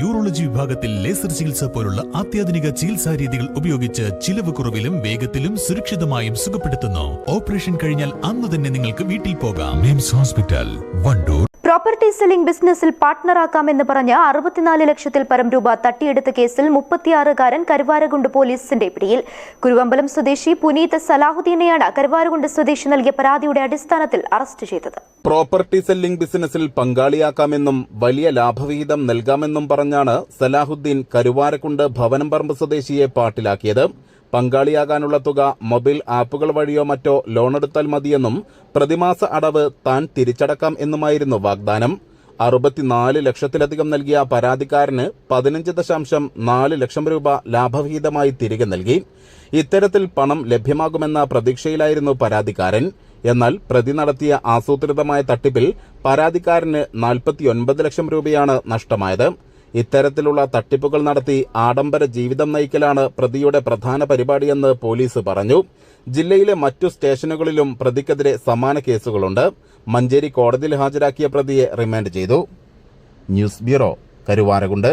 Urology വിഭാഗത്തിൽ laser ചികിത്സ പോലുള്ള അത്യാധുനിക ചികിത്സാ രീതികൾ ഉപയോഗിച്ച് ചിലവ് കുറവിലും വേഗത്തിലും സുരക്ഷിതമായും സുഖപ്പെടുത്തുന്നു. ഓപ്പറേഷൻ കഴിഞ്ഞാൽ അന്ന് തന്നെ നിങ്ങൾക്ക് വീട്ടിൽ പോകാം. MIMS hospital Wandoor. Property selling ബിസിനസ്സിൽ പാർട്ട്ണറാക്കാമെന്ന് പറഞ്ഞ് അറുപത്തിനാല് ലക്ഷത്തിൽ പരം രൂപ തട്ടിയെടുത്ത കേസിൽ മുപ്പത്തിയാറുകാരൻ കരുവാരകുണ്ട് പോലീസിന്റെ പിടിയിൽ. കുരുവമ്പലം സ്വദേശി പുനീത് സലാഹുദ്ദീനെയാണ് കരുവാരകുണ്ട് സ്വദേശി നൽകിയ പരാതിയുടെ അടിസ്ഥാനത്തിൽ അറസ്റ്റ് ചെയ്തത്. പ്രോപ്പർട്ടി സെല്ലിംഗ് ബിസിനസ്സിൽ പങ്കാളിയാക്കാമെന്നും വലിയ ലാഭവിഹിതം നൽകാമെന്നും പറഞ്ഞാണ് സലാഹുദ്ദീൻ കരുവാരക്കുണ്ട് ഭവനം പറമ്പ് സ്വദേശിയെ പാട്ടിലാക്കിയത്. പങ്കാളിയാകാനുള്ള തുക മൊബൈൽ ആപ്പുകൾ വഴിയോ മറ്റോ ലോണെടുത്താൽ മതിയെന്നും പ്രതിമാസ അടവ് താൻ തിരിച്ചടക്കാം എന്നുമായിരുന്നു വാഗ്ദാനം. അറുപത്തിനാല് ലക്ഷത്തിലധികം നൽകിയ പരാതിക്കാരന് പതിനഞ്ച് ദശാംശം നാല് ലക്ഷം രൂപ ലാഭവിഹിതമായി തിരികെ നൽകി. ഇത്തരത്തിൽ പണം ലഭ്യമാകുമെന്ന പ്രതീക്ഷയിലായിരുന്നു പരാതിക്കാരൻ. എന്നാൽ പ്രതി നടത്തിയ ആസൂത്രിതമായ തട്ടിപ്പിൽ പരാതിക്കാരന് നാൽപ്പത്തിയൊൻപത് ലക്ഷം രൂപയാണ് നഷ്ടമായത്. ഇത്തരത്തിലുള്ള തട്ടിപ്പുകൾ നടത്തി ആഡംബര ജീവിതം നയിക്കലാണ് പ്രതിയുടെ പ്രധാന പരിപാടിയെന്ന് പോലീസ് പറഞ്ഞു. ജില്ലയിലെ മറ്റു സ്റ്റേഷനുകളിലും പ്രതിക്കെതിരെ സമാന കേസുകളുണ്ട്. മഞ്ചേരി കോടതിയിൽ ഹാജരാക്കിയ പ്രതിയെ റിമാൻഡ് ചെയ്തു. News bureau Karuvarakundu.